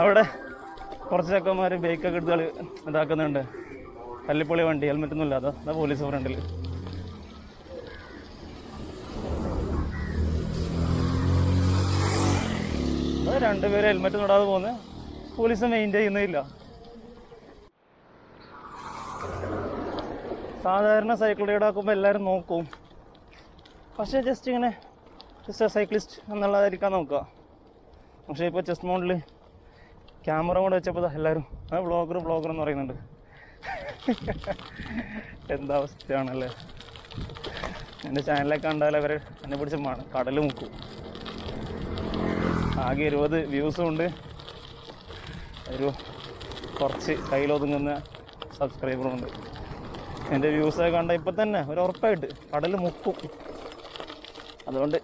അവിടെ കുറച്ച് ചെക്കന്മാർ ബൈക്കൊക്കെ എടുത്ത് കളി ഇതാക്കുന്നുണ്ട്. കല്ലിപ്പൊളി വണ്ടി ഹെൽമെറ്റ് ഒന്നും ഇല്ലാതെ. അതാ പോലീസ് ഫ്രണ്ടിൽ രണ്ടുപേരും ഹെൽമെറ്റ് തൊടാതെ പോകുന്നത് പോലീസ് മെയിന്റെയിൻ ചെയ്യുന്നില്ല. സാധാരണ സൈക്കിൾ റൈഡ് ആക്കുമ്പോൾ എല്ലാവരും നോക്കും. പക്ഷേ ജസ്റ്റ് ഇങ്ങനെ ജസ്റ്റ് സൈക്ലിസ്റ്റ് എന്നുള്ളതായിരിക്കാൻ നോക്കുക. പക്ഷേ ഇപ്പോൾ ചെസ്റ്റ് മൗണ്ടിൽ ക്യാമറ കൂടെ വെച്ചപ്പോൾ എല്ലാവരും ആ വ്ളോഗർ വ്ളോഗർ എന്ന് പറയുന്നുണ്ട്. എന്താ അവസ്ഥയാണല്ലേ? എന്റെ ചാനലൊക്കെ കണ്ടാൽ അവർ എന്നെ പിടിച്ച് കടൽ മുക്കും. ആകെ ഇരുപത് വ്യൂസും ഉണ്ട്. ഒരു കുറച്ച് കയ്യിലൊതുങ്ങുന്ന സബ്സ്ക്രൈബറും ഉണ്ട്. എന്റെ വ്യൂസൊക്കെ കണ്ട ഇപ്പം തന്നെ ഒരു ഉറപ്പായിട്ട് കടൽ മുക്കും. അതുകൊണ്ട്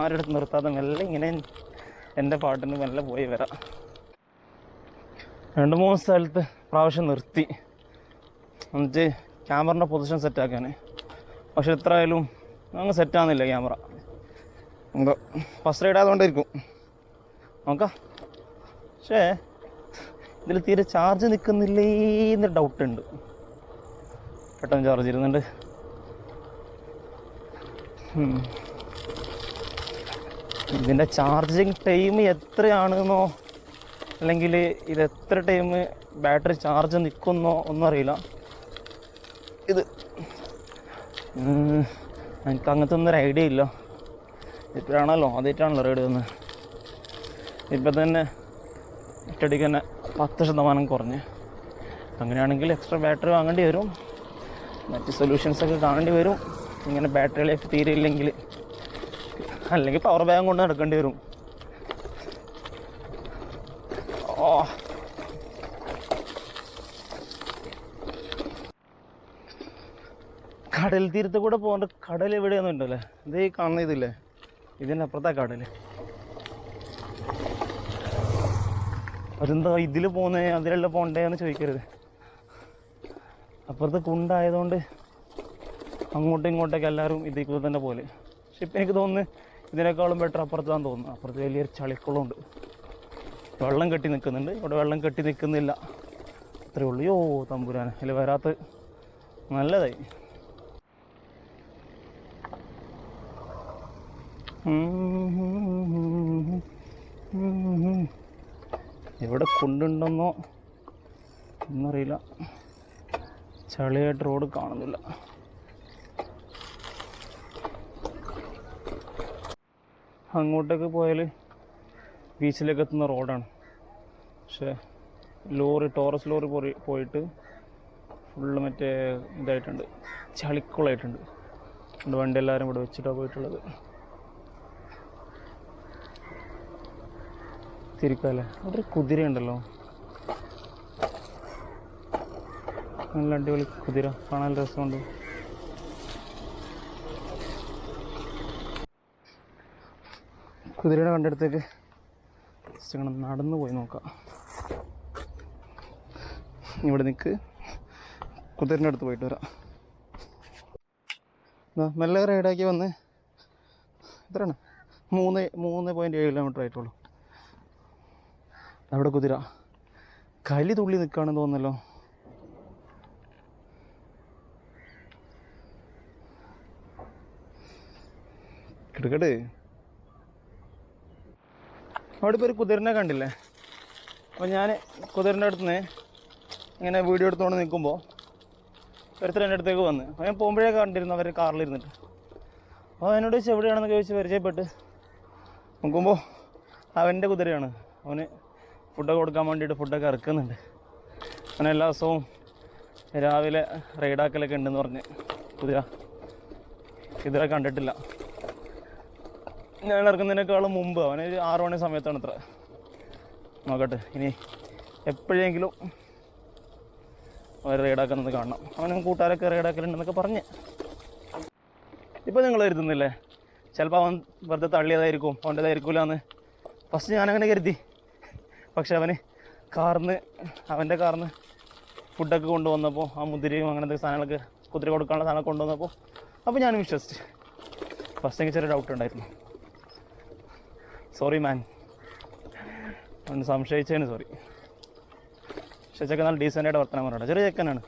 ആരുടെ നിർത്താതെ മെല്ലെ ഇങ്ങനെ എന്റെ പാട്ടിന് മെല്ലെ പോയി വരാം. രണ്ട് മൂന്ന് സ്ഥലത്ത് പ്രാവശ്യം നിർത്തി. എന്നിട്ട് ക്യാമറന്റെ പൊസിഷൻ സെറ്റാക്കാൻ പക്ഷെ എത്ര ആയാലും അങ്ങ് സെറ്റാകുന്നില്ല ക്യാമറ. എന്തോ ഫസ്റ്റ് റൈഡ് ആയതുകൊണ്ടിരിക്കും. നോക്കാം. പക്ഷേ ഇതിൽ തീരെ ചാർജ് നിൽക്കുന്നില്ലേ എന്ന് ഡൗട്ട് ഉണ്ട്. പെട്ടെന്ന് ചാർജ് ഇരുന്നുണ്ട്. ഇതിന്റെ ചാർജിങ് ടൈം എത്രയാണെന്നോ അല്ലെങ്കിൽ ഇത് എത്ര ടൈം ബാറ്ററി ചാർജ് നിൽക്കുന്നോ ഒന്നും അറിയില്ല. ഇത് എനിക്ക് അങ്ങനത്തെ ഒന്നും ഒരു ഐഡിയ ഇല്ല. ഇപ്പോഴാണല്ലോ ആദ്യമായിട്ടാണല്ലോ റൈഡ് വന്നത് ഇപ്പം തന്നെ ഒറ്റടിക്ക് തന്നെ പത്ത് ശതമാനം കുറഞ്ഞ്. അങ്ങനെയാണെങ്കിൽ എക്സ്ട്രാ ബാറ്ററി വാങ്ങേണ്ടി വരും. മറ്റ് സൊല്യൂഷൻസൊക്കെ കാണേണ്ടി വരും. ഇങ്ങനെ ബാറ്ററി ലൈഫ് തീരെ ഇല്ലെങ്കിൽ അല്ലെങ്കിൽ പവർ ബാങ്ക് കൊണ്ട് നടക്കേണ്ടി വരും. ഓ കടൽ തീരത്ത് കൂടെ പോകേണ്ട കടൽ എവിടെയൊന്നും ഉണ്ടല്ലേ? ഇത് ഈ കാണുന്ന ഇതില്ലേ? ഇതിന്റെ അപ്പുറത്താ കടൽ അതെന്താ ഇതിൽ പോകുന്നേ അതിലല്ല പോണ്ടേന്ന് ചോദിക്കരുത്. അപ്പുറത്ത് കുണ്ടായതുകൊണ്ട് അങ്ങോട്ടും ഇങ്ങോട്ടൊക്കെ എല്ലാവരും ഇതിൽ തന്നെ പോലെ. പക്ഷെ ഇപ്പം എനിക്ക് തോന്നുന്നു ഇതിനേക്കാളും ബെറ്റർ അപ്പുറത്താന്ന് തോന്നുന്നു. അപ്പുറത്ത് വലിയൊരു ചളിക്കുളമുണ്ട് വെള്ളം കെട്ടി നിൽക്കുന്നുണ്ട്. ഇവിടെ വെള്ളം കെട്ടി നിൽക്കുന്നില്ല. അത്രേ ഉള്ളൂ. യോ തമ്പുരാൻ അതിൽ വരാത്ത നല്ലതായി. എവിടെ കൊണ്ടുണ്ടെന്നോ എന്നറിയില്ല. ചളിയായിട്ട് റോഡ് കാണുന്നില്ല. അങ്ങോട്ടേക്ക് പോയാൽ ബീച്ചിലേക്ക് എത്തുന്ന റോഡാണ്. പക്ഷേ ലോറി ടോറസ് ലോറി പോയി പോയിട്ട് ഫുള്ള് മറ്റേ ഇതായിട്ടുണ്ട്. ചളിക്കുളായിട്ടുണ്ട്. അതുകൊണ്ട് വണ്ടി എല്ലാവരും ഇവിടെ വെച്ചിട്ടാണ് പോയിട്ടുള്ളത്. തിരിക്കാല്ലേ? അവിടെ ഒരു കുതിരയുണ്ടല്ലോ നല്ല അടിപൊളി കുതിര. കാണാൻ രസമുണ്ട്. കുതിരയുടെ കണ്ടെടുത്തേക്ക് നടന്നു പോയി നോക്കാം. ഇവിടെ നിൽക്ക് കുതിരന്റെ അടുത്ത് പോയിട്ട് വരാം. മെല്ലെ റൈഡാക്കി വന്ന്. എത്രയാണ് മൂന്ന് മൂന്ന് പോയിന്റ് ഏഴ് കിലോമീറ്റർ ആയിട്ടുള്ളൂ. അവിടെ കുതിര. കലി തുള്ളി നിൽക്കുകയാണെന്ന് തോന്നുന്നല്ലോ. കിടക്കട്. അവിടെ ഇപ്പോൾ ഒരു കുതിരനെ കണ്ടില്ലേ? അപ്പോൾ ഞാൻ കുതിരന്റെ അടുത്ത് നിന്ന് ഇങ്ങനെ വീഡിയോ എടുത്തുകൊണ്ട് നിൽക്കുമ്പോൾ ഒരുത്തർ എന്റെ അടുത്തേക്ക് വന്ന്. ഞാൻ പോകുമ്പോഴേ കണ്ടിരുന്നു അവർ കാറിലിരുന്നിട്ട് അപ്പോൾ എന്നോട് ചോദിച്ചു എവിടെയാണെന്ന്? ചോദിച്ച് പരിചയപ്പെട്ട് നോക്കുമ്പോൾ അവന്റെ കുതിരയാണ്. അവന് ഫുഡൊക്കെ കൊടുക്കാൻ വേണ്ടിയിട്ട് ഫുഡൊക്കെ ഇറക്കുന്നുണ്ട്. അങ്ങനെ എല്ലാ ദിവസവും രാവിലെ റൈഡാക്കലൊക്കെ ഉണ്ടെന്ന് പറഞ്ഞ് കുതിര. കുതിര കണ്ടിട്ടില്ല. ഞാൻ ഇറക്കുന്നതിനേക്കാളും മുമ്പ് അവനൊരു ആറ് മണി സമയത്താണ് ഇത്ര നോക്കട്ടെ ഇനി എപ്പോഴെങ്കിലും അവർ റൈഡാക്കുന്നത് കാണണം. അവനും കൂട്ടുകാരൊക്കെ റൈഡാക്കലുണ്ടെന്നൊക്കെ പറഞ്ഞ്. ഇപ്പോൾ നിങ്ങൾ കരുതുന്നില്ലേ ചിലപ്പോൾ അവൻ വെറുതെ തള്ളിയതായിരിക്കും അവന്റെതായിരിക്കില്ല എന്ന് ഫസ്റ്റ് ഞാനങ്ങനെ കരുതി. പക്ഷെ അവന് കാറിന്ന് അവന്റെ കാറിന്ന് ഫുഡൊക്കെ കൊണ്ടുവന്നപ്പോൾ ആ മുതിരയും അങ്ങനത്തെ സാധനങ്ങളൊക്കെ കുതിര കൊടുക്കാനുള്ള സാധനമൊക്കെ കൊണ്ടുവന്നപ്പോൾ അപ്പോൾ ഞാനും വിശ്വസിച്ചു. ഫസ്റ്റ് എനിക്ക് ചെറിയ ഡൗട്ട് ഉണ്ടായിരുന്നു. സോറി മാൻ അവൻ സംശയിച്ചതിന് സോറി പക്ഷേ ചെക്കൻ നല്ല ഡീസന്റായിട്ട് വർത്തനം പറയട്ടെ ചെറിയ ചെക്കനാണ്.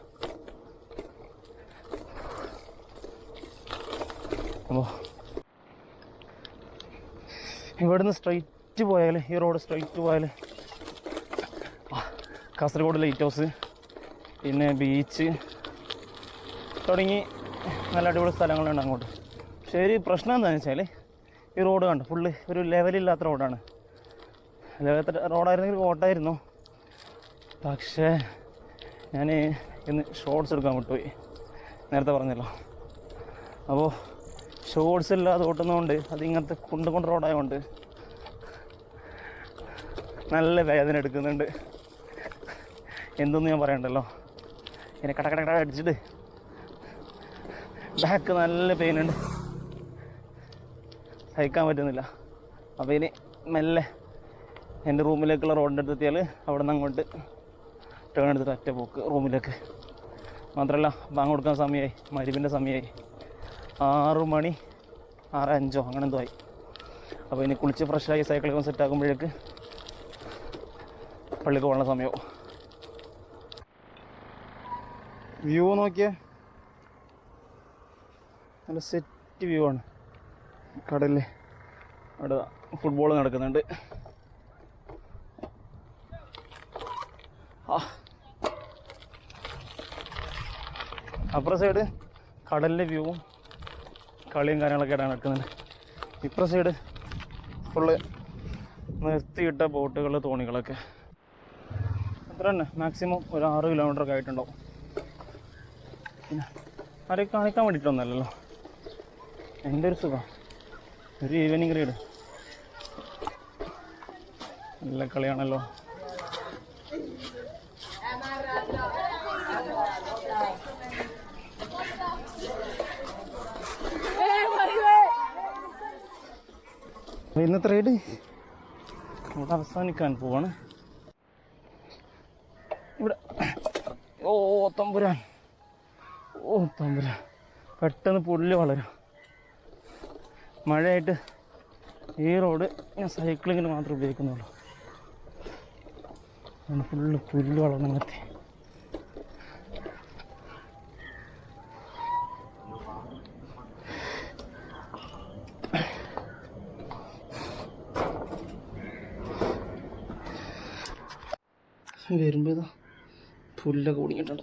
അപ്പോൾ ഇവിടുന്ന് സ്ട്രൈറ്റ് പോയാൽ ഈ റോഡ് സ്ട്രൈറ്റ് പോയാൽ കാസർഗോഡ് ലൈറ്റ് ഹൗസ് പിന്നെ ബീച്ച് തുടങ്ങി നല്ല അടിപൊളി സ്ഥലങ്ങളുണ്ട് അങ്ങോട്ട്. പക്ഷേ ഒരു പ്രശ്നം എന്താണെന്ന് വെച്ചാൽ ഈ റോഡ് കണ്ടു ഫുള്ള് ഒരു ലെവലില്ലാത്ത റോഡാണ് ലെവലത്തെ റോഡായിരുന്നെങ്കിൽ ഓട്ടായിരുന്നു പക്ഷേ ഞാൻ ഇന്ന് ഷോർട്സ് എടുക്കാൻ വിട്ടുപോയി. നേരത്തെ പറഞ്ഞല്ലോ. അപ്പോൾ ഷോർട്സ് ഇല്ലാതെ ഓട്ടുന്നതുകൊണ്ട് അത് ഇങ്ങനത്തെ കുണ്ട് കൊണ്ട് റോഡായതുകൊണ്ട് നല്ല വേദന എടുക്കുന്നുണ്ട്. എന്തൊന്നും ഞാൻ പറയണ്ടല്ലോ. ഇങ്ങനെ കടകടകട കട കട അടിച്ചിട്ട് ബാക്ക് നല്ല പെയിൻ ഉണ്ട്. സഹിക്കാൻ പറ്റുന്നില്ല. അപ്പോൾ ഇനി മെല്ലെ എന്റെ റൂമിലേക്കുള്ള റോഡിന്റെ അടുത്ത് എത്തിയാൽ അവിടെ നിന്ന് അങ്ങോട്ട് ടേൺ എടുത്തിട്ട് ഒറ്റ പോക്ക് റൂമിലേക്ക്. മാത്രമല്ല ബാങ്ക് കൊടുക്കാൻ സമയമായി മരുവിന്റെ സമയമായി ആറു മണി ആറ് അഞ്ചോ അങ്ങനെ എന്തോ ആയി. അപ്പോൾ ഇനി കുളിച്ച് ഫ്രഷായി സൈക്കിളൊക്കെ സെറ്റ് ആക്കുമ്പോഴേക്ക് പള്ളിക്ക് പോകണ സമയവും. വ്യൂ നോക്കിയേ. നല്ല സെറ്റ് വ്യൂ ആണ്. കടലിൽ അവിടെ ഫുട്ബോൾ നടക്കുന്നുണ്ട്. ആ അപ്പുറ സൈഡ് കടലിന്റെ വ്യൂവും കളിയും കാര്യങ്ങളൊക്കെ ആയിട്ടാണ് നടക്കുന്നുണ്ട് ഇപ്പുറ സൈഡ് ഫുള്ള് നിർത്തിയിട്ട ബോട്ടുകൾ തോണികളൊക്കെ. അത്ര തന്നെ. മാക്സിമം ഒരു ആറ് കിലോമീറ്റർ ഒക്കെ ആയിട്ടുണ്ടാവും. പിന്നെ ആരെ കാണിക്കാൻ വേണ്ടിയിട്ടൊന്നല്ലല്ലോ എന്റെ ഒരു സുഖം. ഒരു ഈവനിങ് റീഡ് നല്ല കളിയാണല്ലോ. ഇന്നത്തെ റൈഡ് ഇവിടെ അവസാനിക്കാൻ പോവാണ്. ഇവിടെ. ഓ തമ്പുരാൻ. ഓ തമ്പുരാൻ. പെട്ടെന്ന് പുല്ല് വളരും. മഴയായിട്ട് ഈ റോഡ് ഞാൻ സൈക്ലിങ്ങിന് മാത്രമേ ഉപയോഗിക്കുന്നുള്ളൂ. ഫുള്ള് പുല്ല് വളർന്നു വരുമ്പോൾ ഇതാ പുല്ലൊക്കെ കുടുങ്ങിയിട്ടുണ്ട്.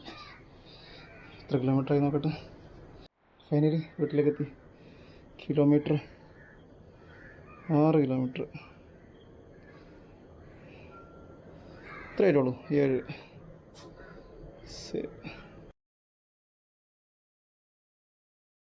എത്ര കിലോമീറ്റർ ആയി നോക്കട്ടെ? ഫൈനലി വീട്ടിലേക്ക് എത്തി കിലോമീറ്റർ ആറ് കിലോമീറ്റർ ഇത്രയേ ഉള്ളൂ. ഏഴ്. ശരി